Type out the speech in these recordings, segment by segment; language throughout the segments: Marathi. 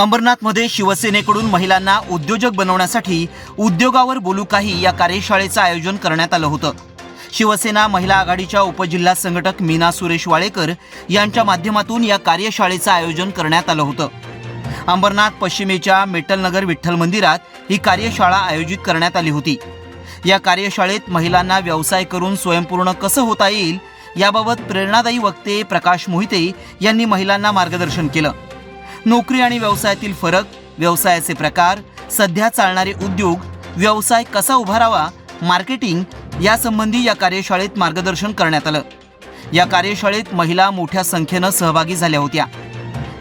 अंबरनाथमध्ये शिवसेनेकडून महिलांना उद्योजक बनवण्यासाठी उद्योगावर बोलू काही या कार्यशाळेचं आयोजन करण्यात आलं होतं. शिवसेना महिला आघाडीच्या उपजिल्हा संघटक मीना सुरेश वाळेकर यांच्या माध्यमातून या कार्यशाळेचं आयोजन करण्यात आलं होतं. अंबरनाथ पश्चिमेच्या मेटलनगर विठ्ठल मंदिरात ही कार्यशाळा आयोजित करण्यात आली होती. या कार्यशाळेत महिलांना व्यवसाय करून स्वयंपूर्ण कसं होता येईल याबाबत प्रेरणादायी वक्ते प्रकाश मोहिते यांनी महिलांना मार्गदर्शन केलं. नोकरी आणि व्यवसायातील फरक व्यवसायाचे प्रकार सध्या चालणारे उद्योग व्यवसाय कसा उभारावा मार्केटिंग यासंबंधी या कार्यशाळेत मार्गदर्शन करण्यात आलं. या कार्यशाळेत महिला मोठ्या संख्येनं सहभागी झाल्या होत्या.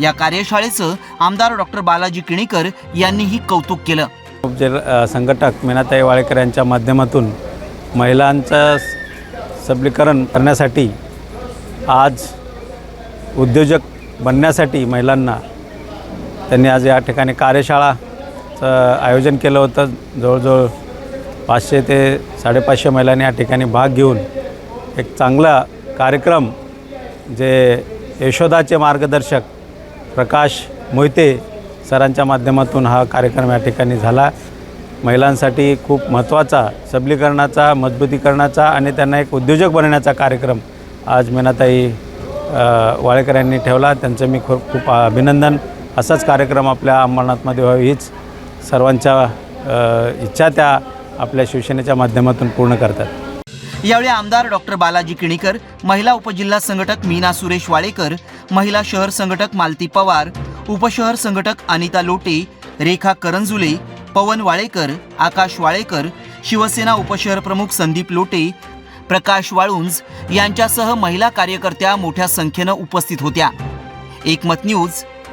या कार्यशाळेचं आमदार डॉक्टर बालाजी किणीकर यांनीही कौतुक केलं. जे संघटक मीनाताई वाळेकर यांच्या माध्यमातून महिलांचं सबलीकरण करण्यासाठी आज उद्योजक बनण्यासाठी महिलांना त्यांनी आज या ठिकाणी कार्यशाळाचं आयोजन केलं होतं. जवळजवळ पाचशे ते साडेपाचशे महिलांनी या ठिकाणी भाग घेऊन एक चांगला कार्यक्रम जे यशोदाचे मार्गदर्शक प्रकाश मोहिते सरांच्या माध्यमातून हा कार्यक्रम या ठिकाणी झाला. महिलांसाठी खूप महत्त्वाचा सबलीकरणाचा मजबूतीकरणाचा आणि त्यांना एक उद्योजक बनवण्याचा कार्यक्रम आज मीनाताई वाळेकर यांनी ठेवला. त्यांचं मी खूप खूप अभिनंदन असाच कार्यक्रम आपल्या अंबरनाथमध्ये व्हावी हीच सर्वांच्या इच्छा त्या आपल्या शिवसेनेच्या माध्यमातून पूर्ण करतात. यावेळी आमदार डॉक्टर बालाजी किणीकर महिला उपजिल्हा संघटक मीना सुरेश वाळेकर महिला शहर संघटक मालती पवार उपशहर संघटक अनिता लोटे रेखा करंजुले पवन वाळेकर आकाश वाळेकर शिवसेना उपशहर प्रमुख संदीप लोटे प्रकाश वाळुंज यांच्यासह महिला कार्यकर्त्या मोठ्या संख्येनं उपस्थित होत्या. एकमत न्यूज